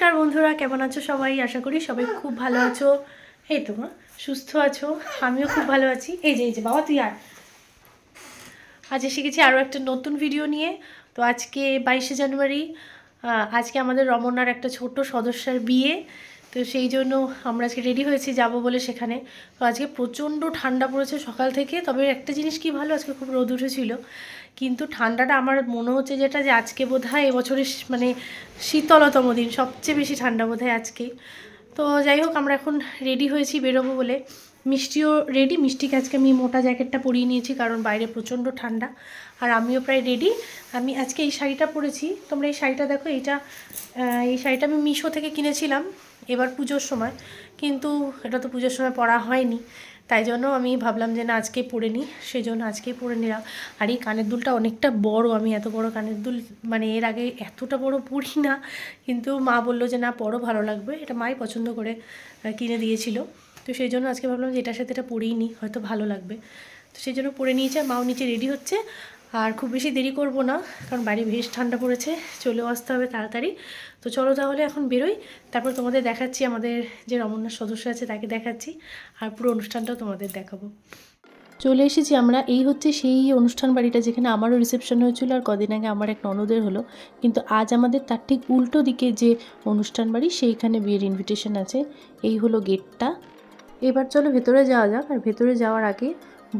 নমস্কার বন্ধুরা, কেমন আছো সবাই? আশা করি সবাই খুব ভালো আছো। এই তো সুস্থ আছো, আমিও খুব ভালো আছি। এই যে এই যে, বাবা তুই আর আজ এসে গেছি আরও একটা নতুন ভিডিও নিয়ে। তো আজকে বাইশে জানুয়ারি আজকে আমাদের রমনার একটা ছোট সদস্যার বিয়ে। তো সেই জন্য আমরা আজকে রেডি হয়েছি যাব বলে সেখানে। তো আজকে প্রচণ্ড ঠান্ডা পড়েছে সকাল থেকে। তবে একটা জিনিস কি ভালো, আজকে খুব রোদ উঠেছিল। কিন্তু ঠান্ডাটা আমার মনে হচ্ছে যেটা যে আজকে বোধ হয় এবছরের মানে শীতলতম দিন, সবচেয়ে বেশি ঠান্ডা বোধ হয় আজকে। তো যাই হোক, আমরা এখন রেডি হয়েছি বেরোবো বলে। মিষ্টিও রেডি মিষ্টিকে আজকে আমি মোটা জ্যাকেটটা পরিয়ে নিয়েছি কারণ বাইরে প্রচণ্ড ঠান্ডা। আর আমিও প্রায় রেডি আমি আজকে এই শাড়িটা পরেছি। তোমরা এই শাড়িটা দেখো, এইটা এই শাড়িটা আমি মিশো থেকে কিনেছিলাম এবার পুজোর সময়। কিন্তু এটা তো পুজোর সময় পরা হয়নি। তাই জন্য আমি ভাবলাম যে না আজকে পরে নিই। সেই জন্য আজকেই পরে নিলাম। আর এই কানের দুলটা অনেকটা বড়, আমি এত বড় কানের দুল মানে এর আগে এতটা বড় পরি না। কিন্তু মা বলল যে, না পরও ভালো লাগবে। এটা মাই পছন্দ করে কিনে দিয়েছিল। তো সেই জন্য আজকে ভাবলাম যে, এটার সাথে এটা পরেই নিই, হয়তো ভালো লাগবে। তো সেই জন্য পরে নিয়েছে মাও নিচে রেডি হচ্ছে। আর খুব বেশি দেরি করব না, কারণ বাড়ি বেশ ঠান্ডা পড়েছে, চলেও আসতে হবে তাড়াতাড়ি। তো চলো তাহলে এখন বেরোই, তারপর তোমাদের দেখাচ্ছি আমাদের যে রমন্যার সদস্য আছে তাকে দেখাচ্ছি, আর পুরো অনুষ্ঠানটাও তোমাদের দেখাবো। চলে এসেছি আমরা, এই হচ্ছে সেই অনুষ্ঠান বাড়িটা যেখানে আমারও রিসেপশন হয়েছিল আর কদিন আগে আমার এক ননদের হলো, কিন্তু আজ আমাদের তার ঠিক উল্টো দিকে যে অনুষ্ঠান বাড়ি সেইখানে বিয়ের ইনভিটেশন আছে, এই হলো গেটটা। এবার চলো ভেতরে যাওয়া যাক, আর ভেতরে যাওয়ার আগে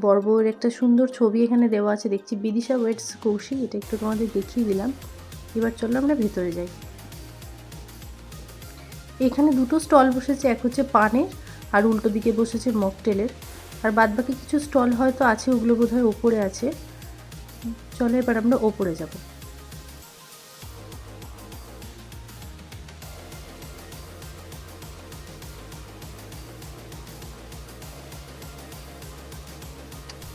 বর্বর একটা সুন্দর ছবি এখানে দেওয়া আছে, দেখছি বিদিশা ওয়েটস কৌশি এটা একটু তোমাদের দেখিয়ে দিলাম। এবার চলো আমরা ভেতরে যাই। এখানে দুটো স্টল বসেছে, এক হচ্ছে পানের আর উল্টো দিকে বসেছে মকটেলের। আর বাদ বাকি কিছু স্টল হয়তো আছে, ওগুলো বোধহয় ওপরে আছে। চলো এবার আমরা ওপরে যাব।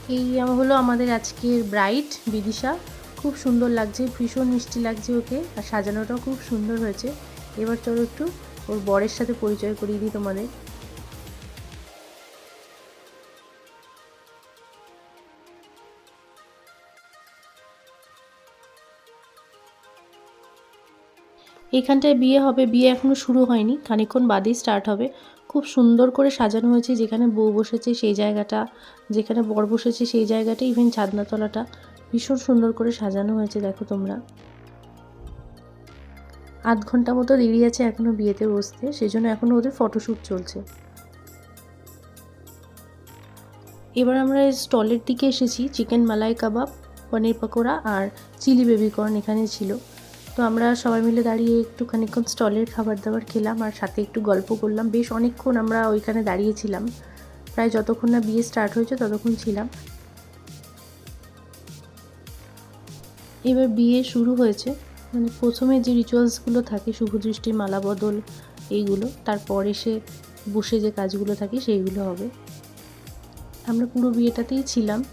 এই হলো আমাদের আজকের ব্রাইট, বিদিশা। খুব সুন্দর লাগছে, ভীষণ মিষ্টি লাগছে ওকে, আর সাজানোটাও খুব সুন্দর হয়েছে। এবার চলো একটু ওর বরের সাথে পরিচয় করিয়ে দিই তোমাদের। এইখানটায় বিয়ে হবে, বিয়ে এখনও শুরু হয়নি, খানিকক্ষণ বাদেই স্টার্ট হবে। খুব সুন্দর করে সাজানো হয়েছে, যেখানে বউ বসেছে সেই জায়গাটা, যেখানে বর বসেছে সেই জায়গাটা ইভেন ছাদনাতলাটা। ভীষণ সুন্দর করে সাজানো হয়েছে, দেখো তোমরা। আধ ঘণ্টা মতো দেরি আছে এখনও বিয়েতে বসতে সেই জন্য এখনও ওদের ফটোশ্যুট চলছে। এবার আমরা স্টলের দিকে এসেছি, চিকেন মালাই কাবাব, পনির পকোড়া আর চিলি বেবিকর্ন এখানে ছিল। তো আমরা সবাই মিলে দাঁড়িয়ে একটু খানিকক্ষণ স্টলের খাবার দাবার খেলাম আর সাথে একটু গল্প করলাম। বেশ অনেকক্ষণ আমরা ওইখানে দাঁড়িয়েছিলাম। প্রায় যতক্ষণ না বিয়ে স্টার্ট হয়েছে ততক্ষণ ছিলাম। এবার বিয়ে শুরু হয়েছে। মানে প্রথমে যে রিচুয়ালসগুলো থাকে শুভদৃষ্টি মালা বদল, এইগুলো, তারপর এসে বসে যে কাজগুলো থাকে, সেইগুলো হবে। আমরা পুরো বিয়েটাতেই ছিলাম।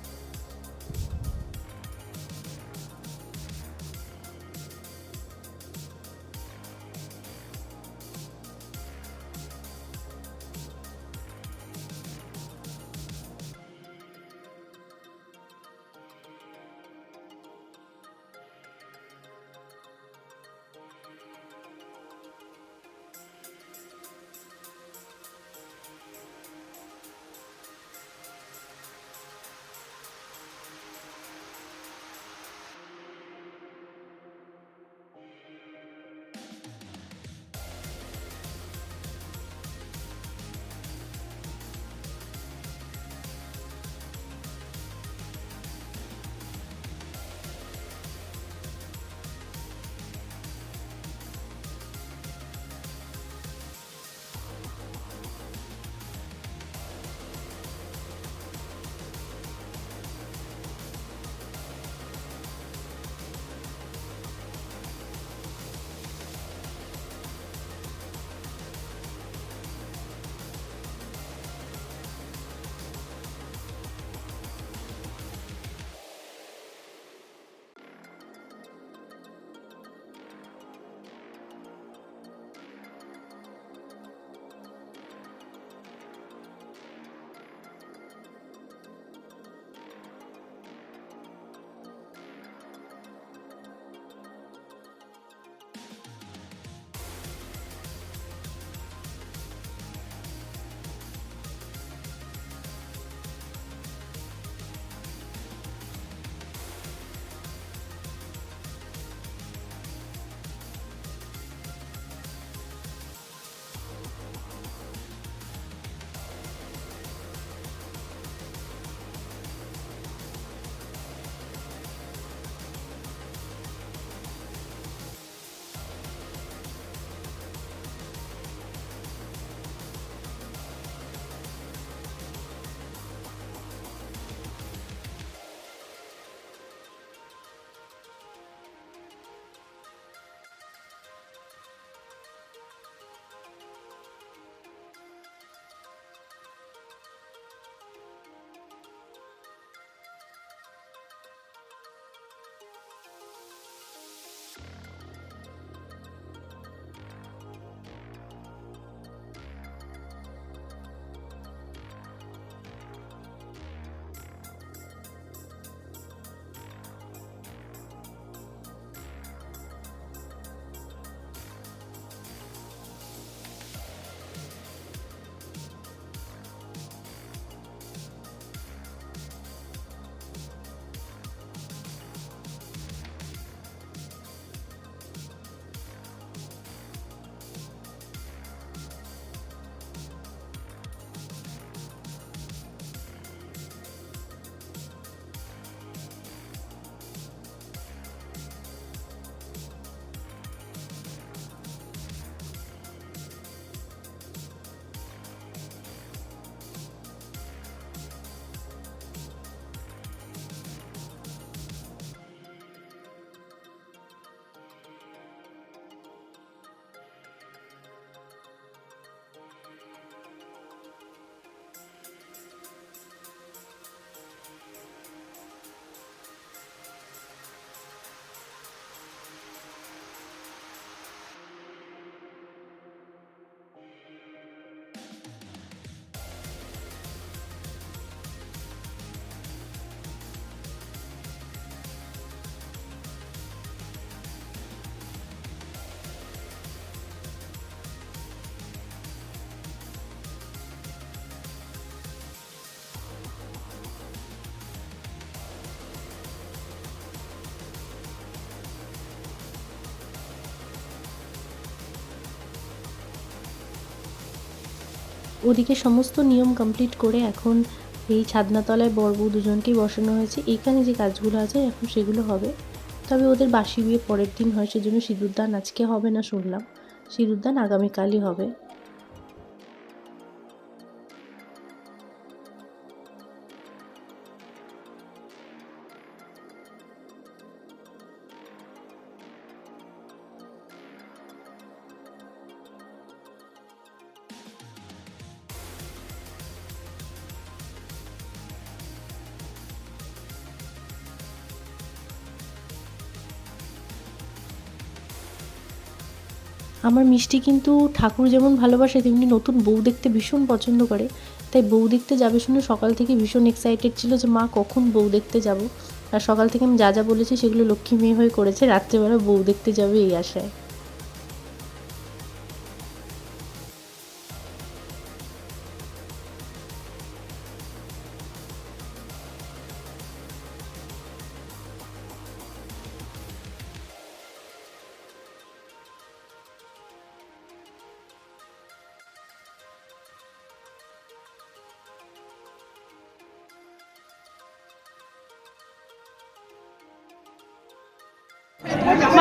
ওদিকে সমস্ত নিয়ম কমপ্লিট করে এখন এই ছাদনাতলায় বর বউ দুজনকেই বসানো হয়েছে। এখানে যে কাজগুলো আছে, এখন সেগুলো হবে। তবে ওদের বাসি বিয়ে পরের দিন হয়, সেজন্য সিঁদুরদান আজকে হবে না, শুনলাম। সিঁদুরদান আগামীকালই হবে। আমার মিষ্টি কিন্তু ঠাকুর যেমন ভালোবাসে, তেমনি নতুন বউ দেখতে ভীষণ পছন্দ করে। তাই বউ দেখতে যাবে শুনে সকাল থেকে ভীষণ এক্সাইটেড ছিল যে, মা, কখন বউ দেখতে যাব? আর সকাল থেকে আমি যা যা বলেছি সেগুলো লক্ষ্মী মেয়ে হয়ে করেছে। রাত্রেবেলা বউ দেখতে যাবে এই আশায়।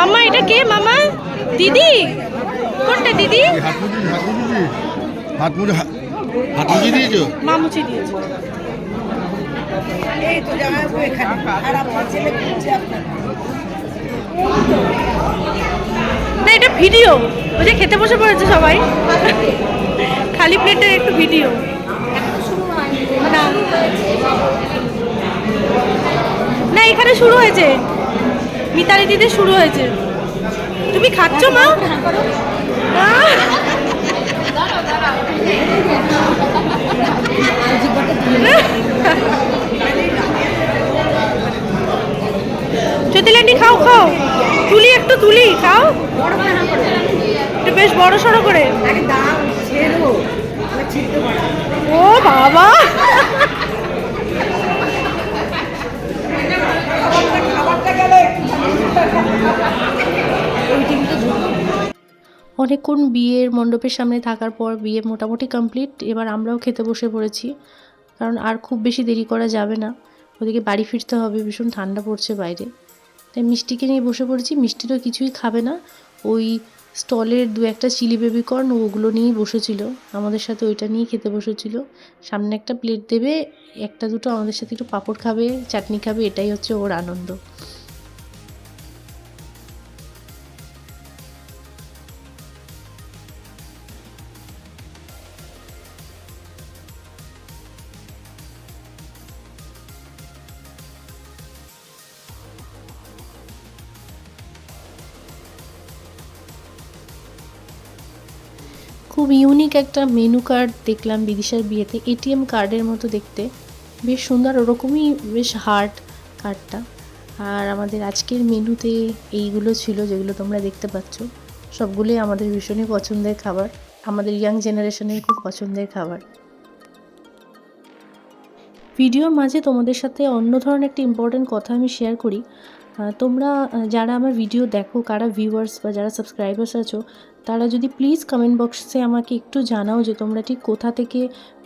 মামা এটা কে মামা? দিদি? কোনটা দিদি? হাত মুজি হাত মুজি হাত মুজি হাত মুজি দিয়েছ? মামুচি দিয়েছে। এই তো জামাইবাবু এখানে। আর আপনার ছেলে খুঁজছে না এটা ভিডিও ওই যে খেতে বসে পড়েছে সবাই। খালি প্লেটের একটু ভিডিও না এখানে শুরু হয়েছে। মিতালি দিদি শুরু হয়েছে। তুমি খাচ্ছ, মা? আহ! খাও খাও। তুলি একটু, তুলি, খাও। একটু বেশ বড় সড়ো করে। ও বাবা! অনেকক্ষণ বিয়ের মণ্ডপের সামনে থাকার পর বিয়ে মোটামুটি কমপ্লিট এবার আমরাও খেতে বসে পড়েছি। কারণ আর খুব বেশি দেরি করা যাবে না। ওদিকে বাড়ি ফিরতে হবে, ভীষণ ঠান্ডা পড়ছে বাইরে। তাই মিষ্টিকে নিয়ে বসে পড়েছি মিষ্টি তো কিছুই খাবে না। ওই স্টলের দু একটা চিলি বেবি কর্ন ওগুলো নিয়েই বসেছিল। আমাদের সাথে ওইটা নিয়েই খেতে বসেছিল। সামনে একটা প্লেট দেবে, একটা দুটো আমাদের সাথে একটু পাঁপড় খাবে, চাটনি খাবে, এটাই হচ্ছে ওর আনন্দ। খুব ইউনিক একটা মেনু কার্ড দেখলাম বিদিশার বিয়েতে এটিএম কার্ডের মতো দেখতে। বেশ সুন্দর, ওরকমই বেশ হার্ড কার্ডটা আর আমাদের আজকের মেনুতে এইগুলো ছিল যেগুলো তোমরা দেখতে পাচ্ছ। সবগুলোই আমাদের ভীষণই পছন্দের খাবার। আমাদের ইয়াং জেনারেশনের খুব পছন্দের খাবার। ভিডিওর মাঝে তোমাদের সাথে অন্য ধরনের একটা ইম্পর্ট্যান্ট কথা আমি শেয়ার করি। তোমরা যারা আমার ভিডিও দেখো, কারা ভিউয়ার্স বা যারা সাবস্ক্রাইবার্স আছো, তারা যদি প্লিজ কমেন্ট বক্সে আমাকে একটু জানাও যে তোমরা ঠিক কোথা থেকে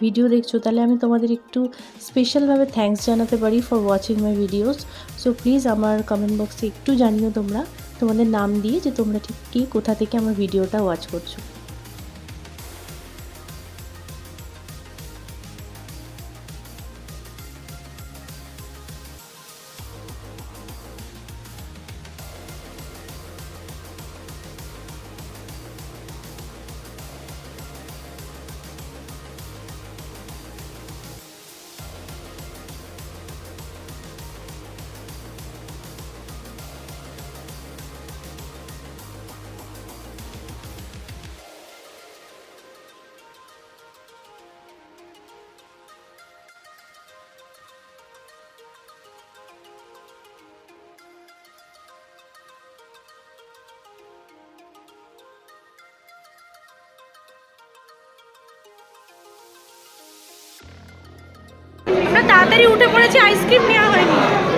ভিডিও দেখছ, তাহলে আমি তোমাদের একটু স্পেশালভাবে থ্যাঙ্কস জানাতে পারি for watching my videos so please আমার কমেন্ট বক্সে একটু জানিও তোমরা, তোমাদের নাম দিয়ে যে তোমরা ঠিক কে কোথা থেকে আমার ভিডিওটা ওয়াচ করছ। তাড়াতাড়ি উঠে পড়েছি আইসক্রিম নেওয়া হয়নি।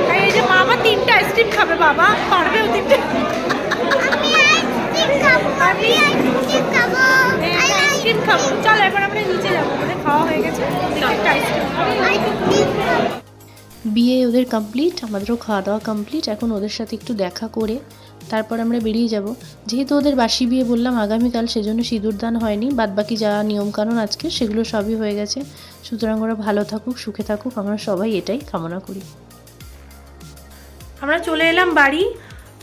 তাই এই যে মা আবার তিনটে আইসক্রিম খাবে বাবা পারবে ও তিনটে আইসক্রিম খাব চল এবার আমরা নিচে যাব আমাদের একটা আইসক্রিম বিয়ে ওদের কমপ্লিট আমাদেরও খাওয়া দাওয়া কমপ্লিট এখন ওদের সাথে একটু দেখা করে তারপর আমরা বেরিয়ে যাব। যেহেতু ওদের বাসি বিয়ে বললাম, আগামীকাল সেজন্য সিঁদুরদান হয়নি। বাদবাকি যা নিয়মকানুন আজকে, সেগুলো সবই হয়ে গেছে। সুতরাং ওরা ভালো থাকুক, সুখে থাকুক। আমরা সবাই এটাই কামনা করি। আমরা চলে এলাম বাড়ি।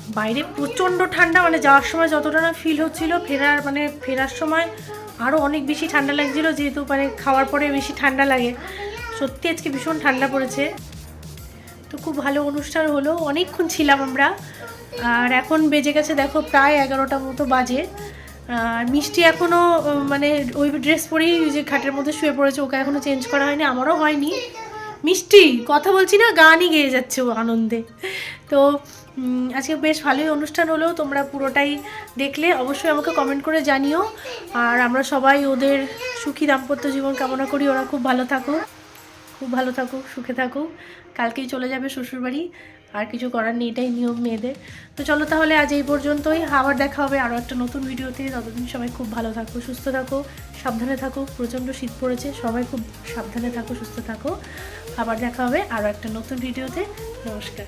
বাইরে প্রচণ্ড ঠান্ডা মানে যাওয়ার সময় যতটা না ফিল হচ্ছিল, ফেরার মানে ফেরার সময় আরও অনেক বেশি ঠান্ডা লাগছিল, যেহেতু মানে খাওয়ার পরে বেশি ঠান্ডা লাগে। সত্যি আজকে ভীষণ ঠান্ডা পড়েছে। তো খুব ভালো অনুষ্ঠান হলো। অনেকক্ষণ ছিলাম আমরা। আর এখন বেজে গেছে, দেখো প্রায় এগারোটা মতো বাজে। আর মিষ্টি এখনও মানে ওই ড্রেস পরেই যে খাটের মধ্যে শুয়ে পড়েছে, ওকে এখনও চেঞ্জ করা হয়নি, আমারও হয়নি। মিষ্টি, কথা বলছি না, গানই গেয়ে যাচ্ছে ও আনন্দে। তো আজকে বেশ ভালোই অনুষ্ঠান হলো, তোমরা পুরোটাই দেখলে, অবশ্যই আমাকে কমেন্ট করে জানিও। আর আমরা সবাই ওদের সুখী দাম্পত্য জীবন কামনা করি, ওরা খুব ভালো থাকুক খুব ভালো থাকুক সুখে থাকুক কালকেই চলে যাবে শ্বশুরবাড়ি। আর কিছু করার নেই, এটাই নিয়ম মেয়েদের। তো চলো তাহলে আজ এই পর্যন্তই। আবার দেখা হবে আরও একটা নতুন ভিডিওতে। ততদিন সবাই খুব ভালো থাকো, সুস্থ থাকো, সাবধানে থাকো। প্রচণ্ড শীত পড়েছে, সবাই খুব সাবধানে থাকো, সুস্থ থাকো। আবার দেখা হবে আরও একটা নতুন ভিডিওতে। নমস্কার।